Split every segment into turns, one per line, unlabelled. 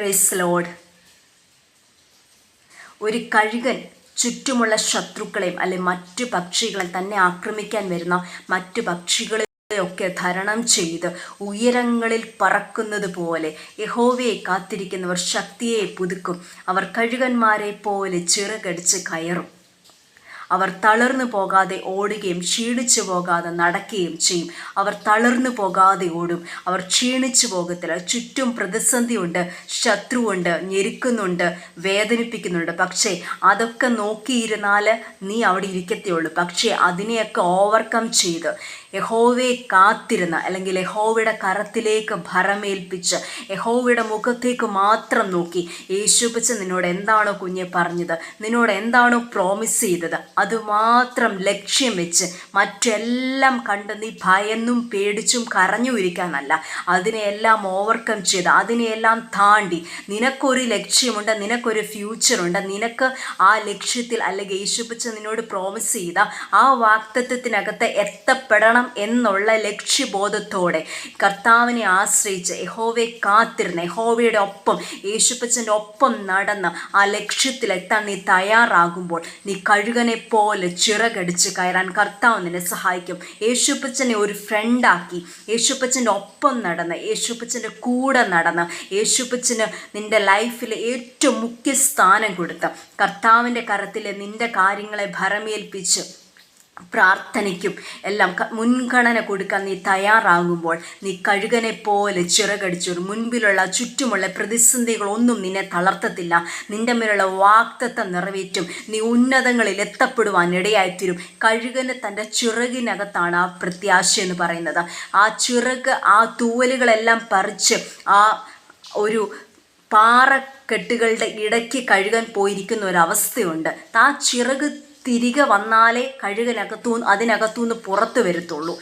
Price load ഒരു കഴുകൻ ചുറ്റുമുള്ള ശത്രുക്കളെയും അല്ലെ മറ്റു പക്ഷികളെ തന്നെ ആക്രമിക്കാൻ വരുന്ന മറ്റു പക്ഷികളെ ഒക്കെ ധരണം ചെയ്ത് ഉയരങ്ങളിൽ പറക്കുന്നത് പോലെ യഹോവയെ കാത്തിരിക്കുന്നവർ ശക്തിയെ പുതുക്കും. അവർ കഴുകന്മാരെ പോലെ ചിറകടിച്ച് കയറും. അവർ തളർന്നു പോകാതെ ഓടുകയും ക്ഷീണിച്ചു പോകാതെ നടക്കുകയും ചെയ്യും. അവർ തളർന്നു പോകാതെ ഓടും. അവർ ക്ഷീണിച്ചു പോകത്തില്ല. ചുറ്റും പ്രതിസന്ധിയുണ്ട് ശത്രുവുണ്ട് ഞെരുക്കുന്നുണ്ട് വേദനിപ്പിക്കുന്നുണ്ട്. പക്ഷേ അതൊക്കെ നോക്കിയിരുന്നാൽ നീ അവിടെ ഇരിക്കത്തേ ഉള്ളൂ. പക്ഷേ അതിനെയൊക്കെ ഓവർകം ചെയ്ത് യഹോവയെ കാത്തിരുന്ന അല്ലെങ്കിൽ യഹോവയുടെ കരത്തിലേക്ക് ഭരമേൽപ്പിച്ച് യഹോവയുടെ മുഖത്തേക്ക് മാത്രം നോക്കി യേശുപ്പിച്ച് നിന്നോട് എന്താണോ കുഞ്ഞെ പറഞ്ഞത്? നിന്നോട് എന്താണോ പ്രോമിസ് ചെയ്തത്? അതുമാത്രം ലക്ഷ്യം വെച്ച് മറ്റെല്ലാം കണ്ട് നീ ഭയന്നും പേടിച്ചും കരഞ്ഞു ഇരിക്കാനല്ല. അതിനെയെല്ലാം ഓവർകം ചെയ്ത് അതിനെയെല്ലാം താണ്ടി നിനക്കൊരു ലക്ഷ്യമുണ്ട് നിനക്കൊരു ഫ്യൂച്ചറുണ്ട് നിനക്ക് ആ ലക്ഷ്യത്തിൽ അല്ലെങ്കിൽ യേശുപ്പിച്ച് നിന്നോട് പ്രോമിസ് ചെയ്ത ആ വാക്തത്വത്തിനകത്ത് എത്തപ്പെടണം എന്നുള്ള ലക്ഷ്യബോധത്തോടെ കർത്താവിനെ ആശ്രയിച്ച് യഹോവയെ കാത്തിരുന്ന യഹോവയുടെ ഒപ്പം യേശുപ്പച്ചന്റെ ഒപ്പം നടന്ന് ആ ലക്ഷ്യത്തിലെത്താൻ നീ തയ്യാറാകുമ്പോൾ നീ കഴുകനെ പോലെ ചിറകടിച്ച് കയറാൻ കർത്താവ് നിന്നെ സഹായിക്കും. യേശുപ്പച്ചനെ ഒരു ഫ്രണ്ടാക്കി യേശുപ്പച്ചന്റെ ഒപ്പം നടന്ന് യേശുപ്പച്ചന്റെ കൂടെ നടന്ന് യേശുപ്പച്ചന് നിന്റെ ലൈഫിൽ ഏറ്റവും മുഖ്യ സ്ഥാനം കൊടുത്ത് കർത്താവിന്റെ കരത്തിലെ നിന്റെ കാര്യങ്ങളെ ഭരമേൽപ്പിച്ച് പ്രാർത്ഥനയ്ക്കും എല്ലാം മുൻഗണന കൊടുക്കാൻ നീ തയ്യാറാകുമ്പോൾ നീ കഴുകനെ പോലെ ചിറകടിച്ചൊരു മുൻപിലുള്ള ചുറ്റുമുള്ള പ്രതിസന്ധികളൊന്നും നിന്നെ തളർത്തത്തില്ല. നിന്റെ മേലുള്ള വാക്തത്വം നിറവേറ്റും. നീ ഉന്നതങ്ങളിൽ എത്തപ്പെടുവാൻ ഇടയായിത്തീരും. കഴുകന് തന്റെ ചിറകിനകത്താണ് ആ പ്രത്യാശ എന്ന് പറയുന്നത്. ആ ചിറക് ആ തൂവലുകളെല്ലാം പറിച്ച് ആ ഒരു പാറക്കെട്ടുകളുടെ ഇടയ്ക്ക് കഴുകാൻ പോയിരിക്കുന്ന ഒരവസ്ഥയുണ്ട് ആ ചിറക് തിരികെ വന്നാലേ കഴുകനകത്തു അതിനകത്തു നിന്ന് പുറത്ത് വരത്തുള്ളൂ.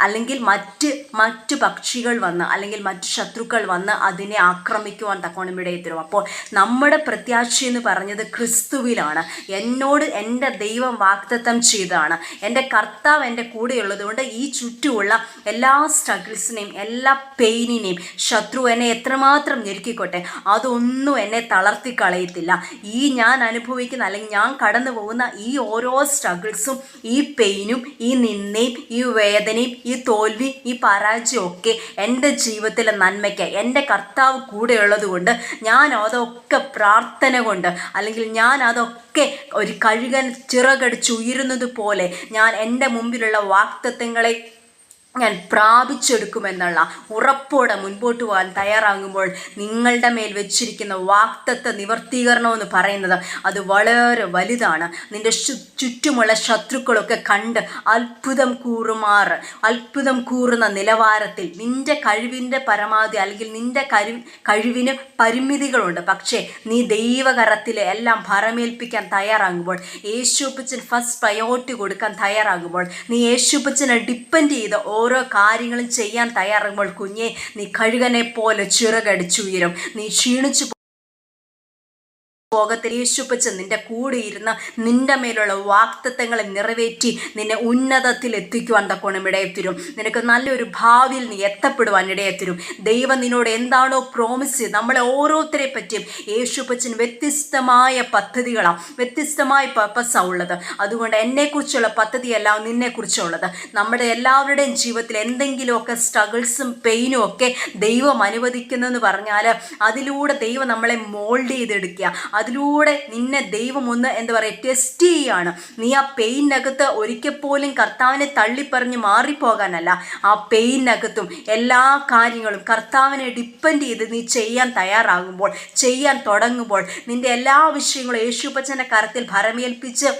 അല്ലെങ്കിൽ മറ്റ് മറ്റ് പക്ഷികൾ വന്ന് അല്ലെങ്കിൽ മറ്റ് ശത്രുക്കൾ വന്ന് അതിനെ ആക്രമിക്കുവാൻ തക്കോണം ഇടയത്തരും അപ്പോൾ നമ്മുടെ പ്രത്യാശ എന്ന് പറഞ്ഞത് ക്രിസ്തുവിലാണ്. എന്നോട് എന്റെ ദൈവം വാക്തത്വം ചെയ്തതാണ്. എന്റെ കർത്താവ് എന്റെ കൂടെയുള്ളത് കൊണ്ട് ഈ ചുറ്റുമുള്ള എല്ലാ സ്ട്രഗിൾസിനെയും എല്ലാ പെയിനിനെയും ശത്രു എന്നെ എത്രമാത്രം ഞെരുക്കിക്കോട്ടെ അതൊന്നും എന്നെ തളർത്തി കളയത്തില്ല ഈ ഞാൻ അനുഭവിക്കുന്ന അല്ലെങ്കിൽ ഞാൻ കടന്നു പോകുന്ന ഈ ഓരോ സ്ട്രഗിൾസും ഈ പെയിനും ഈ നിന്നയും ഈ വേദനയും ഈ തോൽവി ഈ പരാജയം ഒക്കെ എന്റെ ജീവിതത്തിലെ നന്മയ്ക്ക് എന്റെ കർത്താവ് കൂടെയുള്ളത് കൊണ്ട് ഞാൻ അതൊക്കെ പ്രാർത്ഥന കൊണ്ട് അല്ലെങ്കിൽ ഞാൻ അതൊക്കെ ഒരു കഴുകൻ ചിറകടിച്ചുയരുന്നത് പോലെ ഞാൻ എന്റെ മുമ്പിലുള്ള വാക്തത്വങ്ങളെ ഞാൻ പ്രാപിച്ചെടുക്കുമെന്നുള്ള ഉറപ്പോടെ മുൻപോട്ട് പോകാൻ തയ്യാറാകുമ്പോൾ നിങ്ങളുടെ മേൽ വെച്ചിരിക്കുന്ന വാക്തത്വ നിവർത്തീകരണം എന്ന് പറയുന്നത് അത് വളരെ വലുതാണ്. നിന്റെ ചുറ്റുമുള്ള ശത്രുക്കളൊക്കെ കണ്ട് അത്ഭുതം കൂറുമാറ് അത്ഭുതം കൂറുന്ന നിലവാരത്തിൽ നിന്റെ കഴിവിന്റെ പരമാവധി അല്ലെങ്കിൽ നിന്റെ കഴി കഴിവിന് പരിമിതികളുണ്ട്. പക്ഷേ നീ ദൈവകരത്തിൽ എല്ലാം ഭരമേൽപ്പിക്കാൻ തയ്യാറാകുമ്പോൾ യേശുപ്പച്ചൻ ഫസ്റ്റ് പ്രയോറിറ്റി കൊടുക്കാൻ തയ്യാറാകുമ്പോൾ നീ യേശുപ്പച്ചനെ ഡിപ്പെൻഡ് ചെയ്ത് ഓരോ കാര്യങ്ങളും ചെയ്യാൻ തയ്യാറാകുമ്പോൾ കുഞ്ഞെ നീ കഴുകനെ പോലെ ചിറകടിച്ചുയരും. നീ ക്ഷീണിച്ചു പോകത്തിൽ യേശുപ്പച്ച നിന്റെ കൂടെ ഇരുന്ന് നിന്റെ മേലുള്ള വാക്തത്വങ്ങളെ നിറവേറ്റി നിന്നെ ഉന്നതത്തിൽ എത്തിക്കുവാൻ തക്കോണം ഇടയെത്തരും. നിനക്ക് നല്ലൊരു ഭാവിയിൽ നീ എത്തപ്പെടുവാൻ ഇടയെത്തരും. ദൈവം നിന്നോട് എന്താണോ പ്രോമിസ് നമ്മളെ ഓരോരുത്തരെ പറ്റിയും യേശുപ്പച്ചന് വ്യത്യസ്തമായ പദ്ധതികളാണ് വ്യത്യസ്തമായ പർപ്പസാണ് ഉള്ളത്. അതുകൊണ്ട് എന്നെക്കുറിച്ചുള്ള പദ്ധതിയല്ല നിന്നെക്കുറിച്ചുള്ളത്. നമ്മുടെ എല്ലാവരുടെയും ജീവിതത്തിൽ എന്തെങ്കിലുമൊക്കെ സ്ട്രഗിൾസും പെയിനും ഒക്കെ ദൈവം അനുവദിക്കുന്നതെന്ന് പറഞ്ഞാൽ അതിലൂടെ ദൈവം നമ്മളെ മോൾഡ് ചെയ്തെടുക്കുക. അതിലൂടെ നിന്നെ ദൈവം ഒന്ന് എന്താ പറയുക ടെസ്റ്റ് ചെയ്യാണ്. നീ ആ പെയിനകത്ത് ഒരിക്കൽ പോലും കർത്താവിനെ തള്ളിപ്പറഞ്ഞ് മാറിപ്പോകാനല്ല. ആ പെയിനകത്തും എല്ലാ കാര്യങ്ങളും കർത്താവിനെ ഡിപ്പെൻഡ് ചെയ്ത് നീ ചെയ്യാൻ തയ്യാറാകുമ്പോൾ ചെയ്യാൻ തുടങ്ങുമ്പോൾ നിന്റെ എല്ലാ വിഷയങ്ങളും യേശുപ്പച്ചന്റെ കരത്തിൽ ഭരമേൽപ്പിച്ച്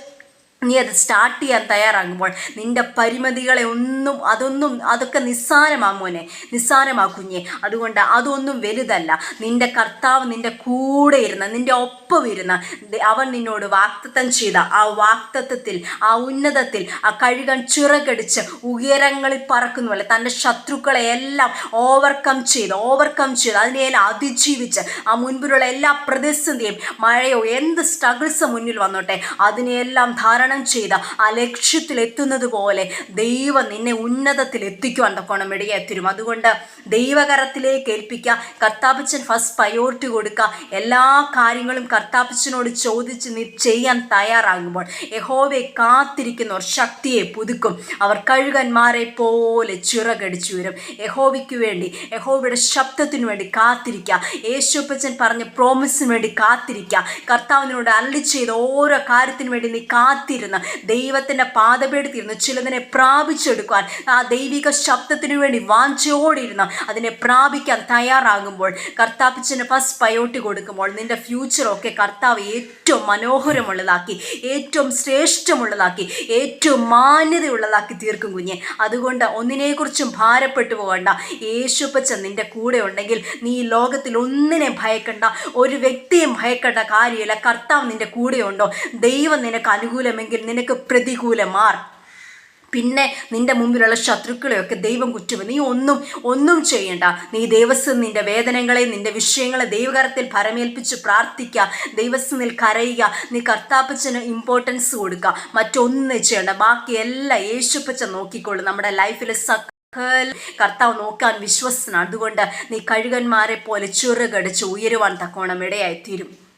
നീ അത് സ്റ്റാർട്ട് ചെയ്യാൻ തയ്യാറാകുമ്പോൾ നിന്റെ പരിമിതികളെ ഒന്നും അതൊന്നും അതൊക്കെ നിസ്സാരമാ മോനെ നിസ്സാരമാ കുഞ്ഞെ. അതുകൊണ്ട് അതൊന്നും വലുതല്ല. നിന്റെ കർത്താവ് നിന്റെ കൂടെ ഇരുന്ന് നിന്റെ ഒപ്പം ഇരുന്ന് അവൻ നിന്നോട് വാക്തത്വം ചെയ്ത ആ വാക്തത്വത്തിൽ ആ ഉന്നതത്തിൽ ആ കഴുകൻ ചിറകടിച്ച് ഉയരങ്ങളിൽ പറക്കുന്ന പോലെ തന്റെ ശത്രുക്കളെ എല്ലാം ഓവർകം ചെയ്ത് ഓവർകം ചെയ്ത് അതിനെയെല്ലാം അതിജീവിച്ച് ആ മുൻപിലുള്ള എല്ലാ പ്രതിസന്ധിയും മഴയോ എന്ത് സ്ട്രഗിൾസ് മുന്നിൽ വന്നോട്ടെ അതിനെയെല്ലാം ധാരണ തരണം ചെയ്ത ആ ലക്ഷ്യത്തിലെത്തുന്നത് പോലെ ദൈവം നിന്നെ ഉന്നതത്തിൽ എത്തിക്കുവാൻ തക്കോണം ഇടയായിത്തരും അതുകൊണ്ട് ദൈവകരത്തിലേക്ക് ഏൽപ്പിക്കുക കർത്താപ്പച്ചൻ ഫസ്റ്റ് പ്രയോറിറ്റി കൊടുക്കുക എല്ലാ കാര്യങ്ങളും കർത്താപ്പച്ചനോട് ചോദിച്ച് നീ ചെയ്യാൻ തയ്യാറാകുമ്പോൾ യഹോവയെ കാത്തിരിക്കുന്നവർ ശക്തിയെ പുതുക്കും. അവർ കഴുകന്മാരെ പോലെ ചിറകടിച്ചു വരും. യഹോവയ്ക്ക് വേണ്ടി യഹോവയുടെ ശബ്ദത്തിനു വേണ്ടി കാത്തിരിക്കുക. യേശുപ്പച്ചൻ പറഞ്ഞ പ്രോമിസിന് വേണ്ടി കാത്തിരിക്കുക. കർത്താവിനോട് അള്ളി ചെയ്ത ഓരോ കാര്യത്തിനു വേണ്ടി നീ കാത്തിരുന്ന് ദൈവത്തിന്റെ പാതപേടുത്തിരുന്ന് ചിലതിനെ പ്രാപിച്ചെടുക്കുവാൻ ആ ദൈവിക ശബ്ദത്തിനു വേണ്ടി വാഞ്ചോടിയിരുന്ന് അതിനെ പ്രാപിക്കാൻ തയ്യാറാകുമ്പോൾ കർത്താപ്പിച്ചിന് ഫസ്റ്റ് പയോട്ടി കൊടുക്കുമ്പോൾ നിന്റെ ഫ്യൂച്ചറൊക്കെ കർത്താവ് ഏറ്റവും മനോഹരമുള്ളതാക്കി ഏറ്റവും ശ്രേഷ്ഠമുള്ളതാക്കി ഏറ്റവും മാന്യതയുള്ളതാക്കി തീർക്കും കുഞ്ഞെ. അതുകൊണ്ട് ഒന്നിനെക്കുറിച്ചും ഭാരപ്പെട്ടു പോകണ്ട. യേശുപ്പച്ച നിന്റെ കൂടെ ഉണ്ടെങ്കിൽ നീ ഈ ലോകത്തിൽ ഒന്നിനെ ഭയക്കണ്ട ഒരു വ്യക്തിയും ഭയക്കേണ്ട കാര്യമില്ല. കർത്താവ് നിന്റെ കൂടെയുണ്ടോ? ദൈവം നിനക്ക് അനുകൂലമെങ്കിൽ നിനക്ക് പ്രതികൂലമാർ. പിന്നെ നിന്റെ മുമ്പിലുള്ള ശത്രുക്കളെയൊക്കെ ദൈവം കുറ്റും നീ ഒന്നും ഒന്നും ചെയ്യണ്ട. നീ ദൈവസ്വം നിന്റെ വേദനകളെ നിന്റെ വിഷയങ്ങളെ ദൈവകരത്തിൽ ഭരമേൽപ്പിച്ച് പ്രാർത്ഥിക്കുക ദൈവസ്ഥനിൽ കരയുക. നീ കർത്താപ്പച്ചന് ഇമ്പോർട്ടൻസ് കൊടുക്കുക മറ്റൊന്നും ചെയ്യണ്ട. ബാക്കി എല്ലാം യേശുപ്പച്ച നോക്കിക്കോളൂ. നമ്മുടെ ലൈഫിലെ സക് കർത്താവ് നോക്കാൻ വിശ്വസനാണ് അതുകൊണ്ട് നീ കഴുകന്മാരെ പോലെ ചുറുകടിച്ച് ഉയരുവാൻ തക്കോണം ഇടയായിത്തീരും.